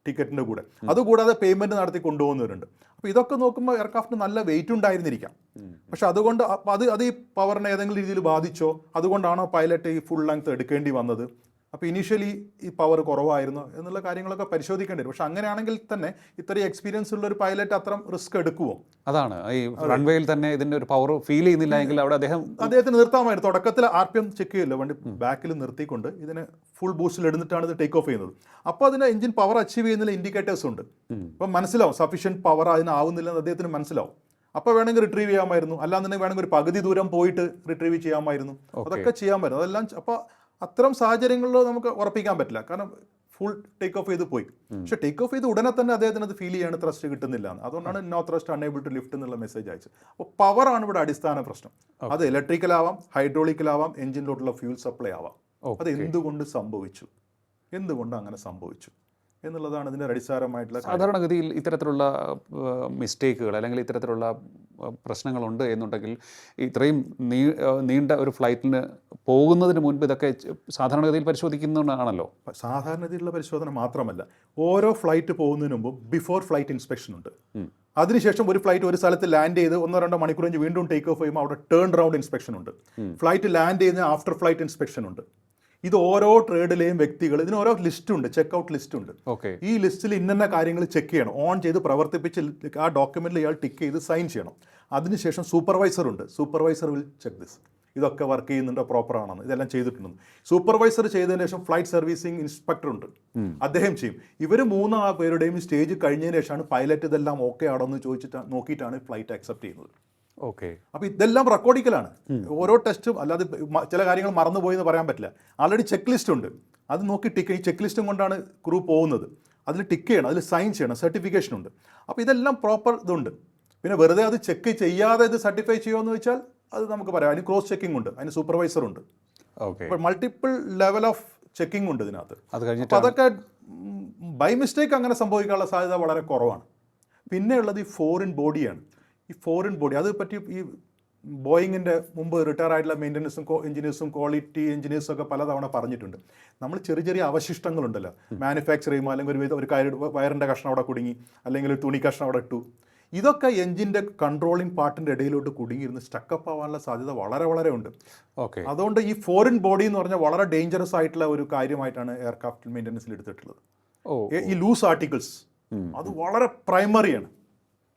ടിക്കറ്റിന്റെ കൂടെ. അതുകൂടാതെ പേയ്മെന്റ് നടത്തി കൊണ്ടുപോകുന്നവരുണ്ട്. അപ്പോൾ ഇതൊക്കെ നോക്കുമ്പോൾ എയർക്രാഫ്റ്റിന് നല്ല വെയിറ്റ് ഉണ്ടായിരുന്നിരിക്കാം. പക്ഷെ അതുകൊണ്ട് അത് അത് ഈ പവറിനെ ഏതെങ്കിലും രീതിയിൽ ബാധിച്ചോ? അതുകൊണ്ടാണോ പൈലറ്റ് ഈ ഫുൾ ലെങ്ത് എടുക്കേണ്ടി വന്നത്? അപ്പോൾ ഇനീഷ്യലി ഈ പവർ കുറവായിരുന്നു എന്നുള്ള കാര്യങ്ങളൊക്കെ പരിശോധിക്കേണ്ടി വരും. പക്ഷെ അങ്ങനെയാണെങ്കിൽ തന്നെ ഇത്രയും എക്സ്പീരിയൻസ് ഉള്ള ഒരു പൈലറ്റ് അത്രയും റിസ്ക് എടുക്കുമോ അതാണ്. ഈ റൺവേയിൽ തന്നെ ഇതിന്റെ ഒരു പവർ ഫീൽ ചെയ്യുന്നില്ല എങ്കിൽ അവിടെ അദ്ദേഹം അദ്ദേഹത്തിന് നിർത്താമായിരുന്നു. തുടക്കത്തിൽ ആർ പി എം ചെക്ക് ചെയ്യില്ല. വണ്ടി ബാക്കിൽ നിർത്തിക്കൊണ്ട് ഇതിനെ ഫുൾ ബൂസ്റ്റിൽ എടുത്തിട്ടാണ് ഇത് ടേക്ക് ഓഫ് ചെയ്യുന്നത്. അപ്പോൾ അതിന് എഞ്ചിൻ പവർ അച്ചീവ് ചെയ്യുന്നതിൽ ഇൻഡിക്കേറ്റേഴ്സ് ഉണ്ട്. അപ്പം മനസ്സിലാവും. സഫീഷ്യന്റ് പവർ അതിനാവുന്നില്ലെന്ന് അദ്ദേഹത്തിന് മനസ്സിലാവും. അപ്പോൾ വേണമെങ്കിൽ റിട്രീവ് ചെയ്യാമായിരുന്നു. അല്ലാന്നുണ്ടെങ്കിൽ വേണമെങ്കിൽ ഒരു പകുതി ദൂരം പോയിട്ട് റിട്രീവ് ചെയ്യാമായിരുന്നു. അതൊക്കെ ചെയ്യാമായിരുന്നു. അതെല്ലാം അപ്പോൾ അത്തരം സാഹചര്യങ്ങളിൽ നമുക്ക് ഉറപ്പിക്കാൻ പറ്റില്ല. കാരണം ഫുൾ ടേക്ക് ഓഫ് ചെയ്ത് പോയി. പക്ഷെ ടേക്ക് ഓഫ് ചെയ്ത് ഉടനെ തന്നെ അദ്ദേഹത്തിന് അത് ഫീൽ ചെയ്യാണ് ത്രസ്റ്റ് കിട്ടുന്നില്ല അതുകൊണ്ടാണ് no thrust unable to lift എന്നുള്ള മെസ്സേജ് അയച്ചത്. അപ്പോൾ പവറാണ് ഇവിടെ അടിസ്ഥാന പ്രശ്നം. അത് ഇലക്ട്രിക്കൽ ആവാം ഹൈഡ്രോളിക്കൽ ആവാം എഞ്ചിനിലോട്ടുള്ള ഫ്യൂൽ സപ്ലൈ ആവാം. അത് എന്തുകൊണ്ട് സംഭവിച്ചു? എന്തുകൊണ്ട് അങ്ങനെ സംഭവിച്ചു? എന്നുള്ളതാണ് ഇതിന്റെ അടിസ്ഥാനമായിട്ടുള്ള. സാധാരണഗതിയിൽ ഇത്തരത്തിലുള്ള മിസ്റ്റേക്കുകൾ അല്ലെങ്കിൽ ഇത്തരത്തിലുള്ള പ്രശ്നങ്ങളുണ്ട് എന്നുണ്ടെങ്കിൽ ഇത്രയും നീ നീണ്ട ഒരു ഫ്ലൈറ്റിന് പോകുന്നതിന് മുൻപ് ഇതൊക്കെ സാധാരണഗതിയിൽ പരിശോധിക്കുന്നതാണല്ലോ? സാധാരണഗതിയിലുള്ള പരിശോധന മാത്രമല്ല. ഓരോ ഫ്ലൈറ്റ് പോകുന്നതിന് മുമ്പ് ബിഫോർ ഫ്ലൈറ്റ് ഇൻസ്പെക്ഷൻ ഉണ്ട്. അതിനുശേഷം ഒരു ഫ്ലൈറ്റ് ഒരു സ്ഥലത്ത് ലാൻഡ് ചെയ്ത് ഒന്നോ രണ്ടോ മണിക്കൂർ കഴിഞ്ഞ് വീണ്ടും ടേക്ക് ഓഫ് ചെയ്യുമ്പോൾ അവിടെ ടേൺ റൗണ്ട് ഇൻസ്പെക്ഷൻ ഉണ്ട് ഫ്ലൈറ്റ് ലാൻഡ് ചെയ്യുന്ന ആഫ്റ്റർ ഫ്ലൈറ്റ് ഇൻസ്പെക്ഷൻ ഉണ്ട്. ഇത് ഓരോ ട്രേഡിലെയും വ്യക്തികൾ ഇതിന് ഓരോ ലിസ്റ്റ് ഉണ്ട് ചെക്ക് ഔട്ട് ലിസ്റ്റ് ഉണ്ട്. ഓക്കെ ഈ ലിസ്റ്റിൽ ഇന്നെന്ന കാര്യങ്ങൾ ചെക്ക് ചെയ്യണം. ഓൺ ചെയ്ത് പ്രവർത്തിപ്പിച്ച് ആ ഡോക്യുമെന്റിൽ ഇയാൾ ടിക്ക് ചെയ്ത് സൈൻ ചെയ്യണം. അതിനുശേഷം സൂപ്പർവൈസർ ഉണ്ട്. സൂപ്പർവൈസർ വിൽ ചെക്ക് ദിസ് ഇതൊക്കെ വർക്ക് ചെയ്യുന്നുണ്ടോ പ്രോപ്പർ ആണെന്ന്. ഇതെല്ലാം ചെയ്തിട്ടുണ്ടെന്ന് സൂപ്പർവൈസർ ചെയ്തതിന് ശേഷം ഫ്ലൈറ്റ് സർവീസിംഗ് ഇൻസ്പെക്ടർ ഉണ്ട്. അദ്ദേഹം ചെയ്യും. ഇവർ മൂന്ന് പേരുടെയും സ്റ്റേജ് കഴിഞ്ഞതിന് ശേഷമാണ് പൈലറ്റ് ഇതെല്ലാം ഓക്കെ ആണോ എന്ന് ചോദിച്ചിട്ട് നോക്കിയിട്ടാണ് ഫ്ലൈറ്റ് അക്സെപ്റ്റ് ചെയ്യുന്നത്. ഓക്കെ. അപ്പോൾ ഇതെല്ലാം റെക്കോർഡിക്കലാണ്. ഓരോ ടെസ്റ്റും അല്ലാതെ ചില കാര്യങ്ങൾ മറന്നുപോയി എന്ന് പറയാൻ പറ്റില്ല. ആൾറെഡി ചെക്ക് ലിസ്റ്റ് ഉണ്ട്. അത് നോക്കി ടിക്ക്. ഈ ചെക്ക് ലിസ്റ്റും കൊണ്ടാണ് ക്രൂ പോകുന്നത്. അതിൽ ടിക്ക് ചെയ്യണം. അതിൽ സൈൻ ചെയ്യണം. സർട്ടിഫിക്കേഷൻ ഉണ്ട്. അപ്പോൾ ഇതെല്ലാം പ്രോപ്പർ ഇതുണ്ട്. പിന്നെ വെറുതെ അത് ചെക്ക് ചെയ്യാതെ ഇത് സർട്ടിഫൈ ചെയ്യുമെന്ന് വെച്ചാൽ അത് നമുക്ക് പറയാം. അതിന് ക്രോസ് ചെക്കിംഗ് ഉണ്ട്. അതിന് സൂപ്പർവൈസർ ഉണ്ട്. ഓക്കെ. അപ്പോൾ മൾട്ടിപ്പിൾ ലെവൽ ഓഫ് ചെക്കിംഗ് ഉണ്ട് ഇതിനകത്ത്. അത് കഴിഞ്ഞിട്ട് അതൊക്കെ ബൈ മിസ്റ്റേക്ക് അങ്ങനെ സംഭവിക്കാനുള്ള സാധ്യത വളരെ കുറവാണ്. പിന്നെയുള്ളത് ഈ ഫോറിൻ ബോഡിയാണ് ഈ ഫോറിൻ ബോഡി അത് പറ്റി ഈ ബോയിങ്ങിന്റെ മുമ്പ് റിട്ടയർ ആയിട്ടുള്ള മെയിന്റനൻസും എഞ്ചിനീയേഴ്സും ക്വാളിറ്റി എഞ്ചിനീയേഴ്സും ഒക്കെ പലതവണ പറഞ്ഞിട്ടുണ്ട്. നമ്മൾ ചെറിയ ചെറിയ അവശിഷ്ടങ്ങളുണ്ടല്ലോ. മാനുഫാക്ചർ ചെയ്യുമ്പോൾ അല്ലെങ്കിൽ ഒരു ഒരു കയർ വയറിന്റെ കഷ്ണം അവിടെ കുടുങ്ങി അല്ലെങ്കിൽ ഒരു തുണി കഷ്ണം അവിടെ ഇട്ടു. ഇതൊക്കെ എഞ്ചിന്റെ കൺട്രോളിംഗ് പാർട്ടിന്റെ ഇടയിലോട്ട് കുടുങ്ങിയിരുന്ന് സ്റ്റക്കപ്പ് ആവാനുള്ള സാധ്യത വളരെ വളരെ ഉണ്ട്. ഓക്കെ അതുകൊണ്ട് ഈ ഫോറിൻ ബോഡി എന്ന് പറഞ്ഞാൽ വളരെ ഡേഞ്ചറസ് ആയിട്ടുള്ള ഒരു കാര്യമായിട്ടാണ് എയർക്രാഫ്റ്റ് മെയിന്റനൻസിൽ എടുത്തിട്ടുള്ളത്. ഓ ഈ ലൂസ് ആർട്ടിക്കിൾസ് അത് വളരെ പ്രൈമറിയാണ്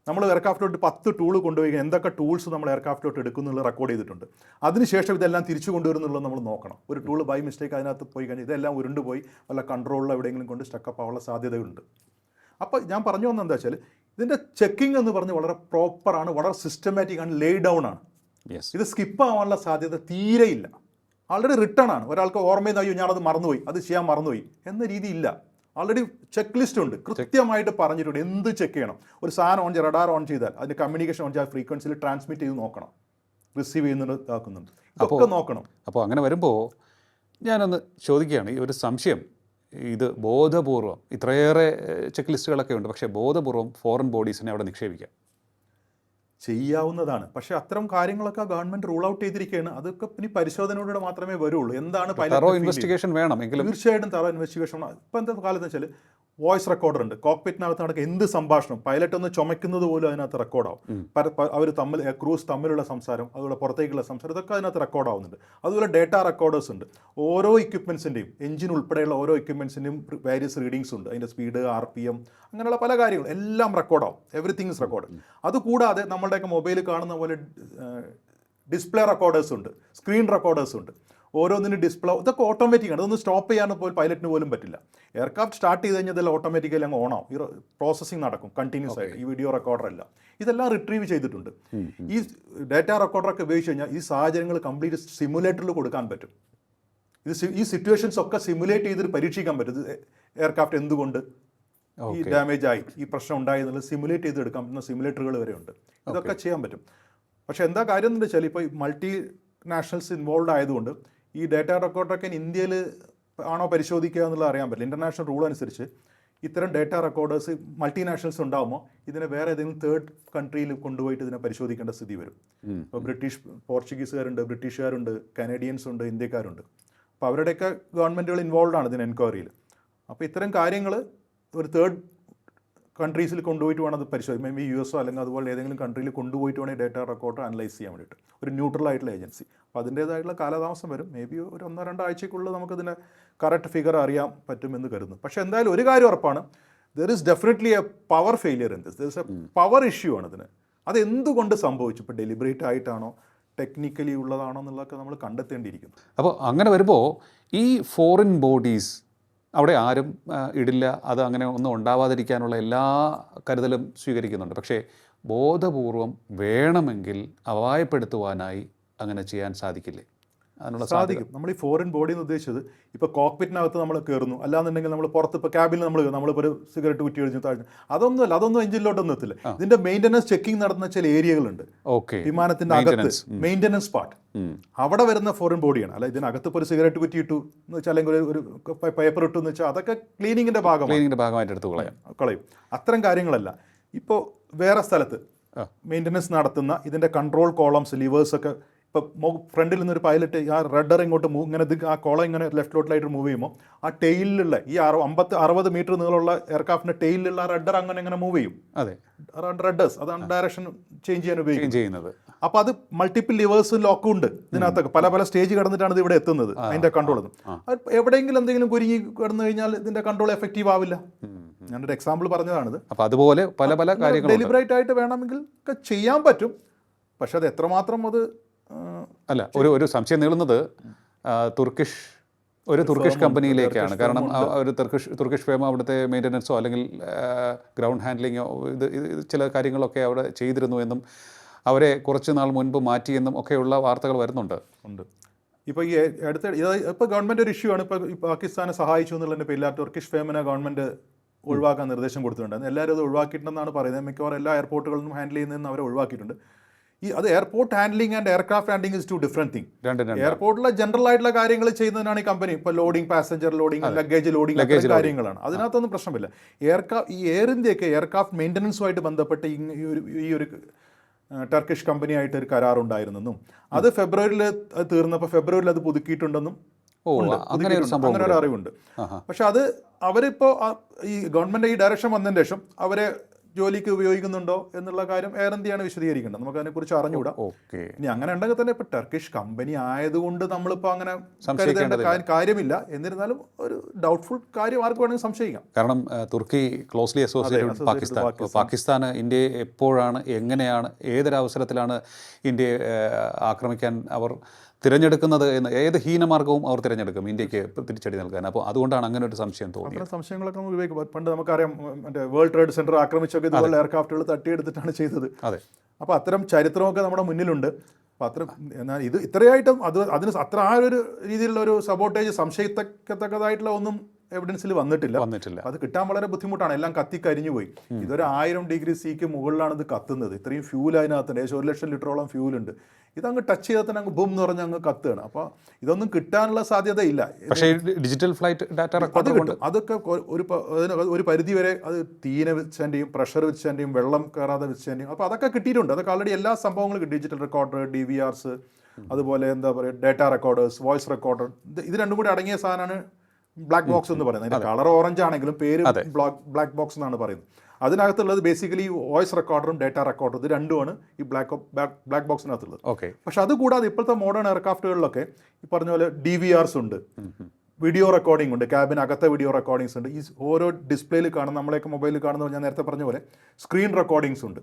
നമ്മൾ എയർക്രാഫ്റ്റിലോട്ട് പത്ത് ടൂൾ കൊണ്ടുപോയി എന്തൊക്കെ ടൂൾസ് നമ്മൾ എയർക്രാഫ്റ്റിലോട്ട് എടുക്കുന്നുള്ള റെക്കോർഡ് ചെയ്തിട്ടുണ്ട്. അതിനുശേഷം ഇതെല്ലാം തിരിച്ചു കൊണ്ടുവരുന്നുള്ളത് നമ്മൾ നോക്കണം. ഒരു ടൂൾ ബൈ മിസ്റ്റേക്ക് അതിനകത്ത് പോയി കഴിഞ്ഞാൽ ഇതെല്ലാം ഉരുണ്ടുപോയി വല്ല കൺട്രോളിൽ എവിടെയെങ്കിലും കൊണ്ട് സ്റ്റക്കപ്പ് ആവാനുള്ള സാധ്യതയുണ്ട്. അപ്പോൾ ഞാൻ പറഞ്ഞു വന്നത് എന്താ വെച്ചാൽ ഇതിന്റെ ചെക്കിംഗ് എന്ന് പറഞ്ഞ് വളരെ പ്രോപ്പറാണ് വളരെ സിസ്റ്റമാറ്റിക് ആണ് ലേ ഡൗൺ ആണ്. യെസ് ഇത് സ്കിപ്പ് ആവാനുള്ള സാധ്യത തീരെയില്ല. ആൾറെഡി റിട്ടേൺ ആണ്. ഒരാൾക്ക് ഓർമ്മയിൽ അയ്യോ ഞാനത് മറന്നുപോയി. അത് ചെയ്യാൻ മറന്നുപോയി. എന്ന രീതിയില്ല. ആൾറെഡി ചെക്ക് ലിസ്റ്റ് ഉണ്ട് കൃത്യമായിട്ട് പറഞ്ഞിട്ടുണ്ട് എന്ത് ചെക്ക് ചെയ്യണം. ഒരു സാധനം ഓൺ ചെയ്യാം റഡാർ ഓൺ ചെയ്താൽ അതിന്റെ കമ്മ്യൂണിക്കേഷൻ ഓൺ ചെയ്താൽ ഫ്രീക്വൻസിയിൽ ട്രാൻസ്മിറ്റ് ചെയ്ത് നോക്കണം. റിസീവ് ചെയ്യുന്നുണ്ട് ഇതാക്കുന്നുണ്ട്. അപ്പോൾ നോക്കണം. അപ്പോൾ അങ്ങനെ വരുമ്പോൾ ഞാനൊന്ന് ചോദിക്കുകയാണ്. ഈ ഒരു സംശയം ഇത് ബോധപൂർവം ഇത്രയേറെ ചെക്ക് ലിസ്റ്റുകളൊക്കെ ഉണ്ട്. പക്ഷേ ബോധപൂർവം ഫോറിൻ ബോഡീസിനെ അവിടെ നിക്ഷേപിക്കാം. ചെയ്യാവുന്നതാണ്. പക്ഷേ അത്തരം കാര്യങ്ങളൊക്കെ ഗവൺമെന്റ് റൂൾ ഔട്ട് ചെയ്തിരിക്കുകയാണ്. അതൊക്കെ ഇനി പരിശോധനയോടെ മാത്രമേ വരുള്ളൂ. എന്താണ് ഇൻവെസ്റ്റിഗേഷൻ വേണം തീർച്ചയായിട്ടും തറോ ഇൻവെസ്റ്റിഗേഷൻ ഇപ്പം എന്താ കാലത്ത് വെച്ചാൽ വോയിസ് റെക്കോർഡർ ഉണ്ട് കോക്പിറ്റിനകത്ത് നടക്കുക എന്ത് സംഭാഷണം പൈലറ്റ് ഒന്ന് ചുമക്കുന്നത് പോലും അതിനകത്ത് റെക്കോർഡാവും. അവർ തമ്മിൽ ക്രൂസ് തമ്മിലുള്ള സംസാരം അതുപോലെ പുറത്തേക്കുള്ള സംസാരം ഇതൊക്കെ അതിനകത്ത് റെക്കോർഡാവുന്നുണ്ട്. അതുപോലെ ഡേറ്റ റെക്കോർഡേഴ്സ് ഉണ്ട്. ഓരോ ഇക്വിപ്മെൻസിന്റെയും എഞ്ചിൻ ഉൾപ്പെടെയുള്ള ഓരോ ഇക്വിപ്മെൻസിന്റെയും വേരിയസ് റീഡിങ്സ് ഉണ്ട്. അതിന്റെ സ്പീഡ് ആർ പി എം അങ്ങനെയുള്ള പല കാര്യങ്ങളും എല്ലാം റെക്കോർഡാവും. എവറിത്തിങ് ഇസ് റെക്കോർഡ് അതുകൂടാതെ നമ്മളുടെയൊക്കെ മൊബൈൽ കാണുന്ന പോലെ ഡിസ്പ്ലേ റെക്കോർഡേഴ്സ് ഉണ്ട്. സ്ക്രീൻ റെക്കോർഡേഴ്സ് ഉണ്ട്. ഓരോന്നിനും ഡിസ്പ്ലേ ഇതൊക്കെ ഓട്ടോമാറ്റിക് ആണ്. ഇതൊന്നും സ്റ്റോപ്പ് ചെയ്യാൻ പോലും പൈലറ്റിന് പോലും പറ്റില്ല. എയർക്രാഫ്റ്റ് സ്റ്റാർട്ട് ചെയ്ത് കഴിഞ്ഞാൽ ഓട്ടോമാറ്റിക്കലി അങ്ങ് ഓണാവും ഈ പ്രോസസ്സിംഗ് നടക്കും. കണ്ടിന്യൂസ് ആയിട്ട്. ഈ വീഡിയോ റെക്കോർഡർ ഇതെല്ലാം റിട്രീവ് ചെയ്തിട്ടുണ്ട്. ഈ ഡാറ്റ റെക്കോർഡറൊക്കെ ഉപയോഗിച്ച് കഴിഞ്ഞാൽ ഈ സാഹചര്യങ്ങൾ കംപ്ലീറ്റ് സിമുലേറ്ററിൽ കൊടുക്കാൻ പറ്റും. ഇത് ഈ സിറ്റുവേഷൻസ് ഒക്കെ സിമുലേറ്റ് ചെയ്തിട്ട് പരീക്ഷിക്കാൻ പറ്റും. എയർക്രാഫ്റ്റ് എന്തുകൊണ്ട് ഈ ഡാമേജ് ആയി ഈ പ്രശ്നം ഉണ്ടായി എന്നുള്ളത് സിമുലേറ്റ് ചെയ്ത് എടുക്കാൻ പറ്റുന്ന സിമുലേറ്ററുകൾ വരെ ഉണ്ട്. ഇതൊക്കെ ചെയ്യാൻ പറ്റും. പക്ഷെ എന്താ കാര്യം എന്ന് വെച്ചാൽ ഇപ്പോൾ മൾട്ടി നാഷണൽസ് ഇൻവോൾവ് ആയതുകൊണ്ട് ഈ ഡാറ്റ റെക്കോർഡൊക്കെ ഇന്ത്യയിൽ ആണോ പരിശോധിക്കുക എന്നുള്ളത് അറിയാൻ പറ്റില്ല. ഇന്റർനാഷണൽ റൂൾ അനുസരിച്ച് ഇത്തരം ഡേറ്റ റെക്കോർഡേഴ്സ് മൾട്ടിനാഷണൽസ് ഉണ്ടാകുമ്പോൾ ഇതിനെ വേറെ ഏതെങ്കിലും തേർഡ് കൺട്രിയിൽ കൊണ്ടുപോയിട്ട് ഇതിനെ പരിശോധിക്കേണ്ട സ്ഥിതി വരും. ഇപ്പോൾ ബ്രിട്ടീഷ് പോർച്ചുഗീസുകാരുണ്ട് ബ്രിട്ടീഷുകാരുണ്ട് കനേഡിയൻസ് ഉണ്ട് ഇന്ത്യക്കാരുണ്ട്. അപ്പോൾ അവരുടെയൊക്കെ ഗവൺമെന്റുകൾ ഇൻവോൾവ് ആണ് ഇതിന് എൻക്വയറിയിൽ അപ്പോൾ ഇത്തരം കാര്യങ്ങൾ ഒരു തേർഡ് കൺട്രീസിൽ കൊണ്ടുപോയിട്ട് വേണം അത് പരിശോധിക്കും മേ ബി യു എസോ അല്ലെങ്കിൽ അതുപോലെ ഏതെങ്കിലും കൺട്രിയിൽ കൊണ്ടുപോയിട്ട് വേണേൽ ഡേറ്റ റെക്കോർഡ് അനലൈസ് ചെയ്യാൻ വേണ്ടിയിട്ട്. ഒരു ന്യൂട്രൽ ആയിട്ടുള്ള ഏജൻസി അപ്പോൾ അതിന്റേതായിട്ടുള്ള കാലതാമസം വരും. മേ ബി ഒരു ഒന്നോ രണ്ടോ ആഴ്ചയ്ക്കുള്ളിൽ നമുക്കതിനെ കറക്റ്റ് ഫിഗർ അറിയാൻ പറ്റുമെന്ന് കരുതുന്നു. പക്ഷേ എന്തായാലും ഒരു കാര്യം ഉറപ്പാണ്. There is definitely a power failure in this there is a power issue ആണ് ഇതിന്. അത് എന്തുകൊണ്ട് സംഭവിച്ചു? ഇപ്പോൾ ഡെലിബറേറ്റ് ആയിട്ടാണോ? ടെക്നിക്കലി ഉള്ളതാണോ എന്നുള്ളതൊക്കെ നമ്മൾ കണ്ടെത്തേണ്ടിയിരിക്കുന്നു. അപ്പോൾ അങ്ങനെ വരുമ്പോൾ ഈ ഫോറിൻ ബോഡീസ് അവിടെ ആരും ഇടില്ല. അത് അങ്ങനെ ഒന്നും ഉണ്ടാവാതിരിക്കാനുള്ള എല്ലാ കരുതലും സ്വീകരിക്കുന്നുണ്ട്. പക്ഷേ ബോധപൂർവം വേണമെങ്കിൽ അപായപ്പെടുത്തുവാനായി അങ്ങനെ ചെയ്യാൻ സാധിക്കില്ലേ? അതിനുള്ള സാധിക്കും. നമ്മൾ ഈ ഫോറിൻ ബോഡി എന്ന് ഉദ്ദേശിച്ചത് ഇപ്പോൾ കോക്പിറ്റിനകത്ത് നമ്മൾ കയറുന്നു അല്ലാന്നുണ്ടെങ്കിൽ നമ്മൾ പുറത്ത് ഇപ്പോൾ ക്യാബിൽ നമ്മൾ നമ്മളിപ്പോൾ ഒരു സിഗരറ്റ് കുറ്റി കഴിഞ്ഞു താഴ്ന്നു. അതൊന്നുമല്ല അതൊന്നും എഞ്ചിനിലോട്ടൊന്നും എത്തില്ല ഇതിന്റെ മെയിന്റനൻസ് ചെക്കിംഗ് നടന്ന ചില ഏരിയകളുണ്ട് ഓക്കെ വിമാനത്തിന്റെ അകത്ത് മെയിന്റനൻസ് പാർട്ട് അവിടെ വരുന്ന ഫോറിൻ ബോഡിയാണ് അല്ല ഇതിനകത്ത് ഇപ്പോൾ ഒരു സിഗരറ്റ് കുറ്റി ഇട്ടു എന്ന് വെച്ചാൽ അല്ലെങ്കിൽ ഒരു- പേപ്പർ ഇട്ടു എന്ന് വെച്ചാൽ അതൊക്കെ ക്ലീനിങ്ങിന്റെ ഭാഗമാണ്. ക്ലീനിങ്ങിന്റെ ഭാഗമായിട്ട് എടുത്ത് കളയാം. കളയും. അത്തരം കാര്യങ്ങളല്ല. ഇപ്പോൾ വേറെ സ്ഥലത്ത്. മെയിന്റനൻസ് നടത്തുന്ന ഇതിന്റെ കൺട്രോൾ കോളംസ് ലിവേഴ്സ് ഒക്കെ ഇപ്പോൾ ഫ്രണ്ടിൽ നിന്നൊരു പൈലറ്റ് ആ റഡർ ഇങ്ങോട്ട് മൂവ് ഇങ്ങനെ ആ കോളം ഇങ്ങനെ ലെഫ്റ്റിലോട്ടിലായിട്ട് മൂവ് ചെയ്യുമ്പോൾ ആ ടെയിലുള്ള ഈ അറു അമ്പത്ത് അറുപത് മീറ്റർ നീളമുള്ള എയർക്രാഫ്റ്റിന്റെ ടെയിലുള്ള ആ റഡർ അങ്ങനെ ഇങ്ങനെ മൂവ് ചെയ്യും. അതെ. റഡേഴ്സ് അതാണ് ഡയറക്ഷൻ ചേഞ്ച് ചെയ്യാൻ ഉപയോഗിക്കുന്നത്. ക്ലീൻ ചെയ്യുന്നത്. അപ്പോൾ അത് മൾട്ടിപ്പിൾ ലിവേഴ്സും ലോക്കും ഉണ്ട് ഇതിനകത്തൊക്കെ. പല പല സ്റ്റേജ് കടന്നിട്ടാണ് ഇത് ഇവിടെ എത്തുന്നത് അതിന്റെ കൺട്രോൾ എവിടെയെങ്കിലും എന്തെങ്കിലും കുരുങ്ങി കിടന്നു കഴിഞ്ഞാൽ ഇതിന്റെ കൺട്രോൾ എഫക്റ്റീവ് ആവില്ല. ഞാനൊരു എക്സാമ്പിൾ പറഞ്ഞതാണിത്. അപ്പോൾ അതുപോലെ പല പല കാര്യങ്ങൾ ഡെലിബറേറ്റ് ആയിട്ട് വേണമെങ്കിൽ ഒക്കെ ചെയ്യാൻ പറ്റും. പക്ഷെ അത് എത്രമാത്രം അത് അല്ല ഒരു ഒരു സംശയം നീളുന്നത് തുർക്കിഷ് ഒരു തുർക്കിഷ് കമ്പനിയിലേക്കാണ്. കാരണം ഒരു തുർക്കിഷ് തുർക്കിഷ് ഫേം അവിടുത്തെ മെയിന്റനൻസോ അല്ലെങ്കിൽ ഗ്രൗണ്ട് ഹാൻഡ്ലിങ്ങോ ഇത് ചില കാര്യങ്ങളൊക്കെ അവിടെ ചെയ്തിരുന്നു എന്നും അവരെ കുറച്ച് നാൾ മുൻപ് മാറ്റിയെന്നും ഒക്കെയുള്ള വാർത്തകൾ വരുന്നുണ്ട്. ഉണ്ട്. ഇപ്പോൾ ഈ അടുത്ത ഇപ്പോൾ ഗവൺമെന്റ് ഒരു ഇഷ്യൂ ആണ്. ഇപ്പോൾ പാകിസ്ഥാനെ സഹായിച്ചു എന്നുള്ളതിന്റെ പേരിൽ ആ തുർക്കിഷ് ഫേമിനെ ഗവൺമെന്റ് ഒഴിവാക്കാൻ നിർദ്ദേശം കൊടുത്തിട്ടുണ്ട്. എല്ലാവരും അത് ഒഴിവാക്കിയിട്ടുണ്ടെന്നാണ് പറയുന്നത്. മിക്കവാറും എല്ലാ എയർപോർട്ടുകളിലും ഹാൻഡിൽ ചെയ്യുന്നതെന്ന് അവരെ ഒഴിവാക്കിയിട്ടുണ്ട്. ഈ അത് airport handling and aircraft handling is two different thing എയർപോർട്ടിലെ general ആയിട്ടുള്ള കാര്യങ്ങൾ ചെയ്യുന്നതിനാണ് ഈ കമ്പനി ഇപ്പോൾ loading passenger loading luggage loading കാര്യങ്ങളാണ്. അതിനകത്തൊന്നും പ്രശ്നമില്ല. എയർക്രാഫ്റ്റ് ഈ എയർ ഇന്ത്യയൊക്കെ എയർക്രാഫ്റ്റ് മെയിന്റനൻസുമായിട്ട് ബന്ധപ്പെട്ട് ഈ ഒരു ഈ ഒരു ടർക്കിഷ് കമ്പനിയായിട്ട് ഒരു കരാറുണ്ടായിരുന്നെന്നും അത് ഫെബ്രുവരിയിൽ അത് തീർന്നപ്പോൾ ഫെബ്രുവരിയിൽ അത് പുതുക്കിയിട്ടുണ്ടെന്നും അങ്ങനെ ഒരു സംഭവം അങ്ങനെ ഒരു അറിവുണ്ട്. പക്ഷെ അത് അവരിപ്പോൾ ഈ ഗവൺമെന്റ് ഈ ഡയറക്ഷൻ വന്നതിന് ശേഷം അവരെ ജോലിക്ക് ഉപയോഗിക്കുന്നുണ്ടോ എന്നുള്ള കാര്യം എയർ ഇന്ത്യയാണ് വിശദീകരിക്കേണ്ടത്. നമുക്ക് അതിനെക്കുറിച്ച് അറിഞ്ഞുകൂടാ. ഓക്കെ. ഇനി അങ്ങനെ ഉണ്ടെങ്കിൽ തന്നെ ഇപ്പൊ ടർക്കിഷ് കമ്പനി ആയതുകൊണ്ട് നമ്മളിപ്പോ അങ്ങനെ കരുതേണ്ട കാര്യമില്ല. എന്നിരുന്നാലും ഒരു ഡൗട്ട്ഫുൾ കാര്യം ആർക്ക് വേണമെങ്കിൽ സംശയിക്കാം. കാരണം തുർക്കി ക്ലോസ്ലി അസോസിയേറ്റഡ് പാകിസ്ഥാൻ പാകിസ്ഥാൻ. ഇന്ത്യയെ എപ്പോഴാണ് എങ്ങനെയാണ് ഏതൊരവസരത്തിലാണ് ഇന്ത്യയെ ആക്രമിക്കാൻ അവർ തിരഞ്ഞെടുക്കുന്നത് എന്ന് ഏത് ഹീനമാർഗവും അവർ തിരഞ്ഞെടുക്കും ഇന്ത്യയ്ക്ക് തിരിച്ചടി നൽകാൻ. അപ്പോൾ അതുകൊണ്ടാണ് അങ്ങനെ ഒരു സംശയം അത്തരം സംശയങ്ങളൊക്കെ നമുക്ക് ഉപയോഗിക്കാം. പണ്ട് നമുക്കറിയാം മറ്റേ വേൾഡ് ട്രേഡ് സെന്റർ ആക്രമിച്ചൊക്കെ ഇതുപോലെ എയർക്രാഫ്റ്റുകൾ തട്ടിയെടുത്തിട്ടാണ് ചെയ്തത്. അതെ. അപ്പോൾ അത്തരം ചരിത്രമൊക്കെ നമ്മുടെ മുന്നിലുണ്ട്. അപ്പോൾ അത്ര എന്നാൽ ഇത് ഇത്രയായിട്ടും അത് അതിന് അത്ര ആ ഒരു രീതിയിലുള്ള ഒരു സബോട്ടേജ് സംശയിക്കത്തക്കതായിട്ടുള്ള ഒന്നും എവിഡൻസിൽ വന്നിട്ടില്ല. വന്നിട്ടില്ല. അത് കിട്ടാൻ വളരെ ബുദ്ധിമുട്ടാണ്. എല്ലാം കത്തി കരിഞ്ഞു പോയി ഇതൊരു ആയിരം ഡിഗ്രി സിക്ക് മുകളിലാണ് ഇത് കത്തുന്നത്. ഇത്രയും ഫ്യൂൽ അതിനകത്തുണ്ട്. ഏകദേശം ഒരു ലക്ഷം ലിറ്ററോളം ഫ്യൂൽ ഉണ്ട്. ഇതങ്ങ് ടച്ച് ചെയ്താൽ തന്നെ അങ്ങ് ബും എന്ന് പറഞ്ഞ് അങ്ങ് കത്തുകയാണ്. അപ്പോൾ ഇതൊന്നും കിട്ടാനുള്ള സാധ്യതയില്ല. പക്ഷേ ഡിജിറ്റൽ ഫ്ലൈറ്റ് ഡാറ്റ അത് കിട്ടും. അതൊക്കെ ഒരു ഒരു പരിധി വരെ അത് തീന വെച്ചതിന്റെയും പ്രഷർ വെച്ചതിന്റെയും വെള്ളം കയറാതെ വെച്ചതിന്റെയും അപ്പോൾ അതൊക്കെ കിട്ടിയിട്ടുണ്ട്. അതൊക്കെ ആൾറെഡി എല്ലാ സംഭവങ്ങളും digital recorder D V Rs അതുപോലെ എന്താ പറയുക ഡേറ്റ റെക്കോർഡേഴ്സ് വോയിസ് റെക്കോർഡർ ഇത് ഇത് രണ്ടും കൂടി അടങ്ങിയ സാധനമാണ് ബ്ലാക്ക് ബോക്സ് എന്ന് പറയുന്നത്. അതിന്റെ കളർ ഓറഞ്ച് ആണെങ്കിലും പേര് ബ്ലാക്ക് ബ്ലാക്ക് ബോക്സ് എന്നാണ് പറയുന്നത്. അതിനകത്തുള്ളത് ബേസിക്കലി വോയിസ് റെക്കോർഡറും ഡേറ്റ റെക്കോർഡറും ഇത് രണ്ടുമാണ് ഈ ബ്ലാക്ക് ബ്ലാക്ക് ബോക്സിനകത്തുള്ളത് ഓക്കെ പക്ഷെ അതുകൂടാതെ ഇപ്പോഴത്തെ മോഡേൺ എയർക്രാഫ്റ്റുകളിലൊക്കെ ഈ പറഞ്ഞ പോലെ ഡി വി ആർസ് ഉണ്ട്. വീഡിയോ റെക്കോർഡിംഗ് ഉണ്ട്. ക്യാബിന് അകത്തെ വീഡിയോ റെക്കോർഡിങ്സ് ഉണ്ട്. ഈ ഓരോ ഡിസ്പ്ലേയിൽ കാണുന്ന നമ്മളെയൊക്കെ മൊബൈലിൽ കാണുന്ന ഞാൻ നേരത്തെ പറഞ്ഞ പോലെ സ്ക്രീൻ റെക്കോർഡിങ്സ് ഉണ്ട്.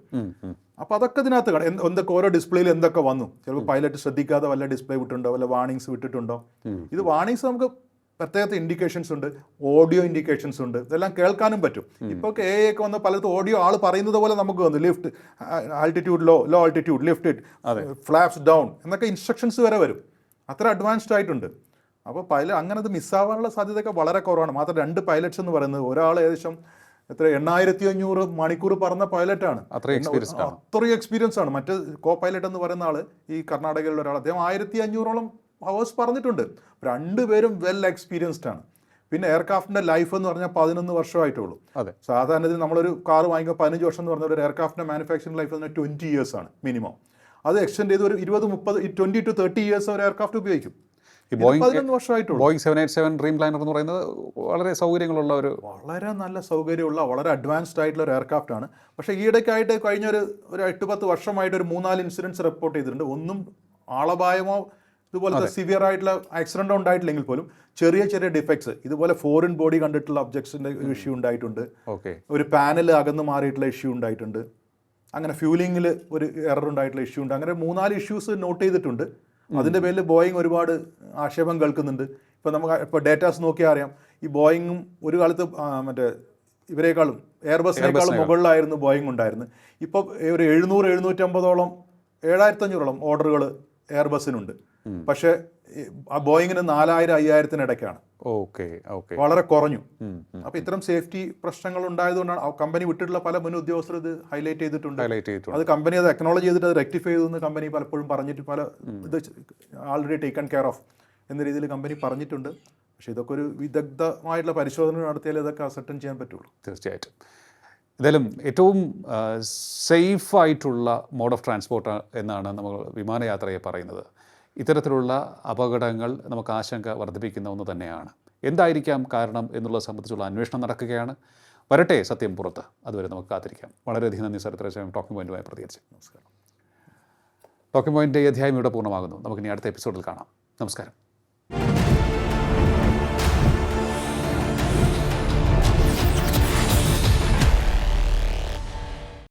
അപ്പോൾ അതൊക്കെ ഇതിനകത്ത് കാണാം. എന്തൊക്കെ ഓരോ ഡിസ്പ്ലേയിൽ എന്തൊക്കെ വന്നു? ചിലപ്പോൾ പൈലറ്റ് ശ്രദ്ധിക്കാതെ വല്ല ഡിസ്പ്ലേ വിട്ടിട്ടുണ്ടോ? വല്ല വാണിങ്സ് വിട്ടിട്ടുണ്ടോ? ഇത് വാണിങ്സ് നമുക്ക് പ്രത്യേകത്തെ ഇൻഡിക്കേഷൻസ് ഉണ്ട് ഓഡിയോ ഇൻഡിക്കേഷൻസ് ഉണ്ട് ഇതെല്ലാം കേൾക്കാനും പറ്റും. ഇപ്പോൾ എ ഒക്കെ വന്ന പലത് ഓഡിയോ ആൾ പറയുന്നത് പോലെ നമുക്ക് വന്നു lift altitude low low altitude lift it flaps down എന്നൊക്കെ ഇൻസ്ട്രക്ഷൻസ് വരെ വരും. അത്ര അഡ്വാൻസ്ഡ് ആയിട്ടുണ്ട്. അപ്പോൾ പൈലറ്റ് അങ്ങനെ അത് മിസ്സാവാനുള്ള സാധ്യതയൊക്കെ വളരെ കുറവാണ്. മാത്രം രണ്ട് പൈലറ്റ്സ് എന്ന് പറയുന്നത്. ഒരാൾ ഏകദേശം എത്ര എണ്ണായിരത്തി അഞ്ഞൂറ് മണിക്കൂർ പറന്ന പൈലറ്റാണ് അത്രയും എക്സ്പീരിയൻസ് ആണ്. മറ്റ് കോ പൈലറ്റ് എന്ന് പറയുന്ന ആൾ ഈ കർണാടകയിലുള്ള ഒരാൾ അദ്ദേഹം ആയിരത്തി അഞ്ഞൂറോളം ഹവേഴ്സ് പറഞ്ഞിട്ടുണ്ട്. രണ്ടുപേരും വെൽ എക്സ്പീരിയൻസ്ഡ് ആണ്. പിന്നെ എയർക്രാഫ്റ്റിന്റെ ലൈഫ് എന്ന് പറഞ്ഞാൽ പതിനൊന്ന് വർഷമായിട്ടുള്ളൂ. അതെ. സാധാരണ ഇതിൽ നമ്മളൊരു കാർ വാങ്ങിക്കുമ്പോൾ പതിനഞ്ച് വർഷം എന്ന് പറഞ്ഞാൽ ഒരു എയർക്രാഫ്റ്റിന്റെ മാനുഫാക്ചറിംഗ് ലൈഫ് എന്ന് പറഞ്ഞാൽ ട്വന്റി ഇയേഴ്സ് ആണ് മിനിമം അത് എക്സ്റ്റെൻഡ് ചെയ്ത് ഒരു ഇരുപത് മുപ്പത് ട്വന്റി ടു തേർട്ടി ഇയേഴ്സ് ഒരു എയർക്രാഫ്റ്റ് ഉപയോഗിക്കും. Boeing seven eight seven dream planner എന്ന് പറയുന്നത് വളരെ സൗകര്യങ്ങളുള്ള ഒരു വളരെ നല്ല സൗകര്യമുള്ള വളരെ അഡ്വാൻസ്ഡ് ആയിട്ടുള്ള ഒരു എയർക്രാഫ്റ്റ് ആണ്. പക്ഷേ ഈയിടയ്ക്കായിട്ട് കഴിഞ്ഞ ഒരു ഒരു എട്ട് പത്ത് വർഷമായിട്ട് ഒരു മൂന്നാൽ ഇൻസിഡൻസ് റിപ്പോർട്ട് ചെയ്തിട്ടുണ്ട്. ഒന്നും ആളപായമോ ഇതുപോലത്തെ സിവിയർ ആയിട്ടുള്ള ആക്സിഡന്റ് ഉണ്ടായിട്ടില്ലെങ്കിൽ പോലും ചെറിയ ചെറിയ ഡിഫക്ട്സ് ഇതുപോലെ ഫോറിൻ ബോഡി കണ്ടിട്ടുള്ള ഒബ്ജക്ട്സിന്റെ ഒരു ഇഷ്യൂ ഉണ്ടായിട്ടുണ്ട്. ഓക്കെ. ഒരു പാനൽ അകന്ന് മാറിയിട്ടുള്ള ഇഷ്യൂ ഉണ്ടായിട്ടുണ്ട്. അങ്ങനെ ഫ്യൂലിങ്ങിൽ ഒരു എറർ ഉണ്ടായിട്ടുള്ള ഇഷ്യൂ ഉണ്ട്. അങ്ങനെ മൂന്നാൽ ഇഷ്യൂസ് നോട്ട് ചെയ്തിട്ടുണ്ട്. അതിന്റെ പേരിൽ ബോയിങ് ഒരുപാട് ആക്ഷേപം കേൾക്കുന്നുണ്ട്. ഇപ്പോൾ നമുക്ക് ഇപ്പോൾ ഡേറ്റാസ് നോക്കിയാൽ അറിയാം ഈ ബോയിങ്ങും ഒരു കാലത്ത് മറ്റേ ഇവരെക്കാളും എയർബസിനേക്കാളും മുകളിലായിരുന്നു ബോയിങ് ഉണ്ടായിരുന്നത്. ഇപ്പോൾ ഒരു എഴുന്നൂറ് എഴുന്നൂറ്റമ്പതോളം ഏഴായിരത്തഞ്ഞൂറോളം ഓർഡറുകൾ എയർബസിനുണ്ട് പക്ഷേ പക്ഷെ ആ ബോയിങ്ങിന് നാലായിരം അയ്യായിരത്തിനിടയ്ക്കാണ് ഓക്കെ ഓക്കെ. വളരെ കുറഞ്ഞു. അപ്പൊ ഇത്തരം സേഫ്റ്റി പ്രശ്നങ്ങൾ ഉണ്ടായതുകൊണ്ടാണ് കമ്പനി വിട്ടിട്ടുള്ള പല മുൻ ഉദ്യോഗസ്ഥർ ഇത് ഹൈലൈറ്റ് ചെയ്തിട്ടുണ്ട്. ഹൈലൈറ്റ് ചെയ്തിട്ടുണ്ട്. അത് കമ്പനി അത് അക്നോളജ് ചെയ്തിട്ട് അത് റെക്ടിഫൈ ചെയ്തെന്ന് കമ്പനി പലപ്പോഴും പറഞ്ഞിട്ട് പല ഇത് ആൾറെഡി ടേക്കൺ കെയർ ഓഫ് എന്ന രീതിയിൽ കമ്പനി പറഞ്ഞിട്ടുണ്ട്. പക്ഷെ ഇതൊക്കെ ഒരു വിദഗ്ധമായിട്ടുള്ള പരിശോധന നടത്തിയാലേ ഇതൊക്കെ അസർട്ടൻ ചെയ്യാൻ പറ്റുള്ളൂ. തീർച്ചയായിട്ടും. എന്തായാലും ഏറ്റവും സേഫായിട്ടുള്ള മോഡ് ഓഫ് ട്രാൻസ്പോർട്ട് എന്നാണ് നമ്മൾ വിമാനയാത്രയെ പറയുന്നത്. ഇത്തരത്തിലുള്ള അപകടങ്ങൾ നമുക്ക് ആശങ്ക വർദ്ധിപ്പിക്കുന്ന ഒന്ന് തന്നെയാണ്. എന്തായിരിക്കാം കാരണം എന്നുള്ളത് സംബന്ധിച്ചുള്ള അന്വേഷണം നടക്കുകയാണ്. വരട്ടെ സത്യം പുറത്ത്. അതുവരെ നമുക്ക് കാത്തിരിക്കാം. വളരെയധികം നന്ദി സമയം ടോക്കിംഗ് പോയിന്റുമായി പ്രതികരിച്ചു നമസ്കാരം. ടോക്കിംഗ് പോയിന്റ് ഈ അധ്യായം ഇവിടെ പൂർണമാകുന്നു. നമുക്കിനി അടുത്ത എപ്പിസോഡിൽ കാണാം. നമസ്കാരം.